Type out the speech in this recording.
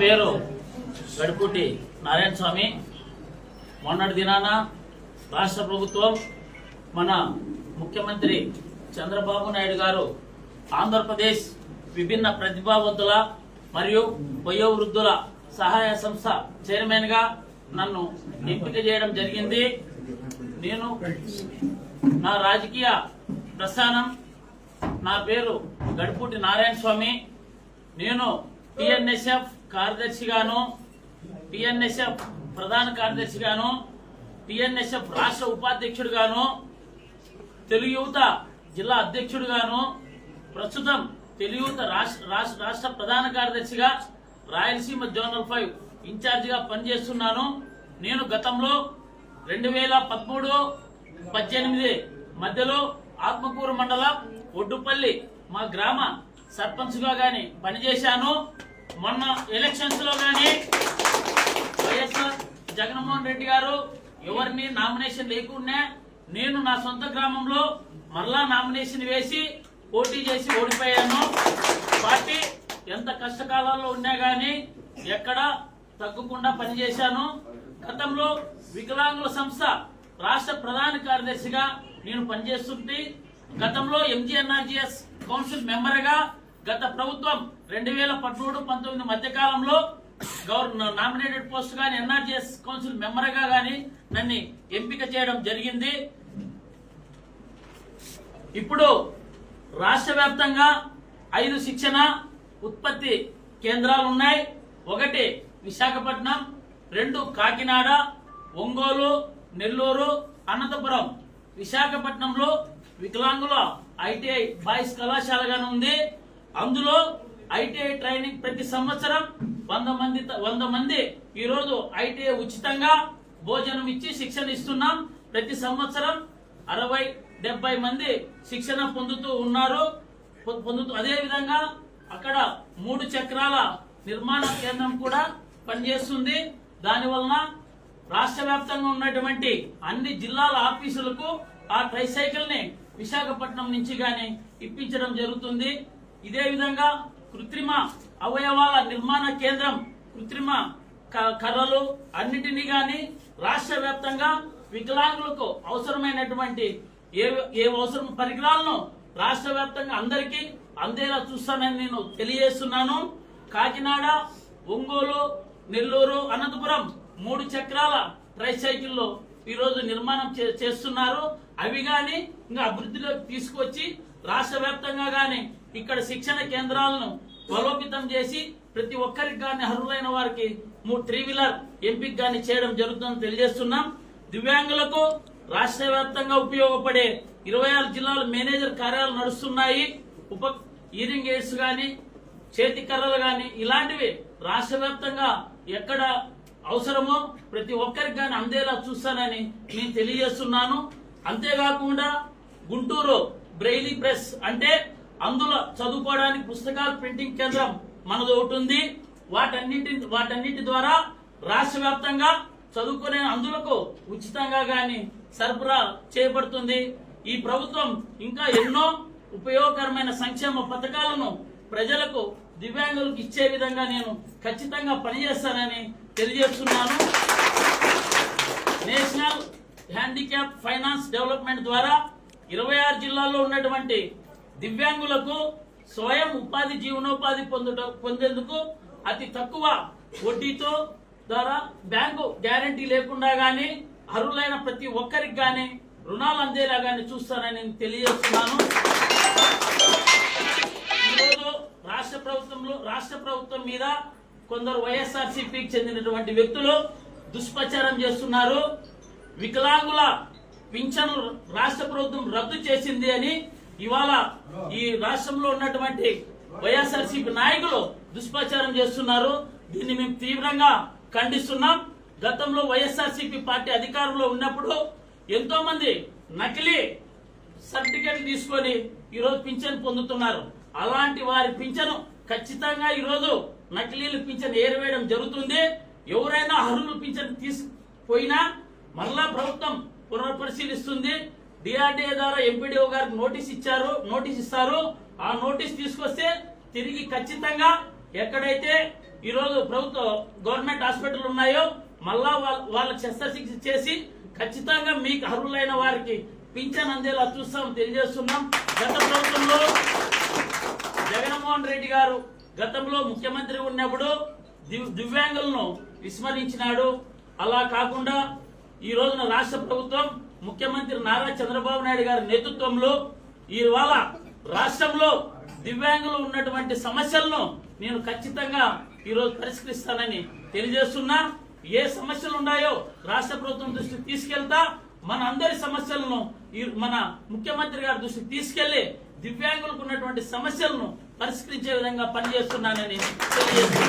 పేరు గడిపూటి నారాయణ స్వామి. మొన్నటి దినాన రాష్ట్ర ప్రభుత్వం మన ముఖ్యమంత్రి చంద్రబాబు నాయుడు గారు ఆంధ్రప్రదేశ్ విభిన్న ప్రతిభావంతుల మరియు వయోవృద్ధుల సహాయ సంస్థ చైర్మన్గా నన్ను ఎంపిక చేయడం జరిగింది. నేను నా రాజకీయ ప్రస్థానం నా పేరు గడిపూటి నారాయణ స్వామి. నేను టిఎన్ఎస్ఎఫ్ కార్యదర్శిగాను టిఎన్ఎస్ఎఫ్ ప్రధాన కార్యదర్శిగాను టిఎన్ఎస్ఎఫ్ రాష్ట్ర ఉపాధ్యక్షుడుగాను తెలుగు యువత జిల్లా అధ్యక్షుడుగాను ప్రస్తుతం తెలుగు యువత రాష్ట్ర రాష్ట్ర రాష్ట్ర ప్రధాన కార్యదర్శిగా రాయలసీమ జోనల్ ఫైవ్ ఇన్ఛార్జిగా పనిచేస్తున్నాను. నేను గతంలో రెండు వేల పదమూడు పద్దెనిమిది మధ్యలో ఆత్మకూరు మండలం ఒడ్డుపల్లి మా గ్రామ సర్పంచ్గా కానీ గాని పనిచేశాను. మొన్న ఎలక్షన్స్లో కానీ వైఎస్ఆర్ జగన్మోహన్ రెడ్డి గారు ఎవరిని నామినేషన్ లేకుండా నేను నా సొంత గ్రామంలో మరలా నామినేషన్ వేసి పోటీ చేసి ఓడిపోయాను. పార్టీ ఎంత కష్టకాలాల్లో ఉన్నా గాని ఎక్కడ తగ్గకుండా పనిచేశాను. గతంలో వికలాంగుల సంస్థ రాష్ట్ర ప్రధాన కార్యదర్శిగా నేను పనిచేస్తుంటే గతంలో ఎంజీఎన్ఆర్జీఎస్ కౌన్సిల్ మెంబర్గా గత ప్రభుత్వం రెండు వేల పదమూడు పంతొమ్మిది మధ్య కాలంలో గవర్నర్ నామినేటెడ్ పోస్ట్ గాని ఎన్ఆర్జీఎస్ కౌన్సిల్ మెంబర్గా గాని నన్ను ఎంపిక చేయడం జరిగింది. ఇప్పుడు రాష్ట్ర వ్యాప్తంగా ఐదు శిక్షణ ఉత్పత్తి కేంద్రాలు ఉన్నాయి. ఒకటి విశాఖపట్నం రెండు కాకినాడ ఒంగోలు నెల్లూరు అనంతపురం. విశాఖపట్నంలో వికలాంగుల ఐటీఐ బాయ్స్ కళాశాలగానే ఉంది. అందులో ఐటీఐ ట్రైనింగ్ ప్రతి సంవత్సరం వంద మంది వంద మంది ఈరోజు ఐటీఐ ఉచితంగా భోజనం ఇచ్చి శిక్షణ ఇస్తున్నాం. ప్రతి సంవత్సరం అరవై డెబ్బై మంది శిక్షణ పొందుతూ ఉన్నారు. పొ- పొందుతూ అదేవిధంగా అక్కడ మూడు చక్రాల నిర్మాణ కేంద్రం కూడా పనిచేస్తుంది. దాని వలన రాష్ట్ర వ్యాప్తంగా ఉన్నటువంటి అన్ని జిల్లాల ఆఫీసులకు ఆ ట్రైసైకిల్ని విశాఖపట్నం నుంచి గాని ఇప్పించడం జరుగుతుంది. ఇదే విధంగా కృత్రిమ అవయవాల నిర్మాణ కేంద్రం కృత్రిమ క- కర్రలు అన్నిటినీ గాని రాష్ట్ర వ్యాప్తంగా వికలాంగులకు అవసరమైనటువంటి ఏ ఏ అవసరం పరికరాలను రాష్ట్ర వ్యాప్తంగా అందరికీ అందేలా చూస్తానని నేను తెలియజేస్తున్నాను. కాకినాడ ఒంగోలు నెల్లూరు అనంతపురం మూడు చక్రాల ట్రైసైకిల్లో ఈరోజు నిర్మాణం చే- చేస్తున్నారు. అవి కానీ ఇంకా అభివృద్ధిలోకి తీసుకొచ్చి రాష్ట్ర వ్యాప్తంగా కానీ ఇక్కడ శిక్షణ కేంద్రాలను బలోపేతం చేసి ప్రతి ఒక్కరికి కానీ అర్హులైన వారికి త్రీ వీలర్ ఎంపిక కానీ చేయడం జరుగుతుందని తెలియజేస్తున్నాం. దివ్యాంగులకు రాష్ట్ర వ్యాప్తంగా ఉపయోగపడే ఇరవై ఆరు జిల్లాల మేనేజర్ కార్యాలు నడుస్తున్నాయి. ఉప ఈరింగ్ ఎయిడ్స్ కానీ చేతి కర్రలు కానీ ఇలాంటివి రాష్ట్ర వ్యాప్తంగా ఎక్కడ అవసరమో ప్రతి ఒక్కరికి కానీ అందేలా చూస్తానని నేను తెలియజేస్తున్నాను. అంతేకాకుండా గుంటూరు బ్రెయిలీ ప్రెస్ అంటే అందులో చదువుకోవడానికి పుస్తకాల ప్రింటింగ్ కేంద్రం మనది ఒకటి ఉంది. వాటన్నిటి వాటన్నిటి ద్వారా రాష్ట్ర వ్యాప్తంగా చదువుకునే అందులకు ఉచితంగా గాని సరఫరా చేయబడుతుంది. ఈ ప్రభుత్వం ఇంకా ఎన్నో ఉపయోగకరమైన సంక్షేమ పథకాలను ప్రజలకు దివ్యాంగులకు ఇచ్చే విధంగా నేను ఖచ్చితంగా పనిచేస్తానని తెలియజేస్తున్నాను. నేషనల్ హ్యాండిక్యాప్ ఫైనాన్స్ డెవలప్మెంట్ ద్వారా ఇరవై ఆరు జిల్లాల్లో ఉన్నటువంటి దివ్యాంగులకు స్వయం ఉపాధి జీవనోపాధి పొందుట పొందేందుకు అతి తక్కువ వడ్డీతో ద్వారా బ్యాంకు గ్యారంటీ లేకుండా కానీ అర్హులైన ప్రతి ఒక్కరికి కానీ రుణాలు అందేలా గాని చూస్తానని నేను తెలియజేస్తున్నాను. ఈరోజు రాష్ట్ర ప్రభుత్వంలో రాష్ట్ర ప్రభుత్వం మీద కొందరు వైఎస్ఆర్సీపీకి చెందినటువంటి వ్యక్తులు దుష్ప్రచారం చేస్తున్నారు. వికలాంగుల పింఛన్లు రాష్ట్ర ప్రభుత్వం రద్దు చేసింది అని ఇవాళ ఈ రాష్ట్రంలో ఉన్నటువంటి వైఎస్ఆర్సీపీ నాయకులు దుష్ప్రచారం చేస్తున్నారు. దీన్ని మేము తీవ్రంగా ఖండిస్తున్నాం. గతంలో వైఎస్ఆర్సీపీ పార్టీ అధికారంలో ఉన్నప్పుడు ఎంతో మంది నకిలీ సర్టిఫికేట్ తీసుకొని ఈరోజు పింఛన్ పొందుతున్నారు. అలాంటి వారి పింఛను ఖచ్చితంగా ఈరోజు నకిలీలు పింఛన్ ఏరివేయడం జరుగుతుంది. ఎవరైనా అర్హులు పింఛన్ తీసుకుపోయినా మరలా ప్రభుత్వం పునఃపరిశీలిస్తుంది. డిఆర్డీఏ ద్వారా ఎంపీడీఓ గారికి నోటీస్ ఇచ్చారు నోటీస్ ఇస్తారు. ఆ నోటీస్ తీసుకొస్తే తిరిగి ఖచ్చితంగా ఎక్కడైతే ఈ రోజు ప్రభుత్వ గవర్నమెంట్ హాస్పిటల్ ఉన్నాయో మళ్ళా వాళ్ళ శస్త్రచికిత్స చేసి ఖచ్చితంగా మీకు అర్హులైన వారికి పింఛన్ అందేలా చూస్తాం తెలియజేస్తున్నాం. గత ప్రభుత్వంలో జగన్మోహన్ రెడ్డి గారు గతంలో ముఖ్యమంత్రి ఉన్నప్పుడు దివ్యాంగులను విస్మరించినాడు. అలా కాకుండా ఈ రోజున రాష్ట్ర ప్రభుత్వం ముఖ్యమంత్రి నారా చంద్రబాబు నాయుడు గారి నేతృత్వంలో ఇవాళ రాష్ట్రంలో దివ్యాంగులు ఉన్నటువంటి సమస్యలను నేను ఖచ్చితంగా ఈరోజు పరిష్కరిస్తానని తెలియజేస్తున్నా. ఏ సమస్యలు ఉన్నాయో రాష్ట్ర ప్రభుత్వం దృష్టికి తీసుకెళ్తా. మన అందరి సమస్యలను ఈ మన ముఖ్యమంత్రి గారి దృష్టికి తీసుకెళ్ళి దివ్యాంగులకు ఉన్నటువంటి సమస్యలను పరిష్కరించే విధంగా పనిచేస్తున్నానని తెలియజేస్తున్నా.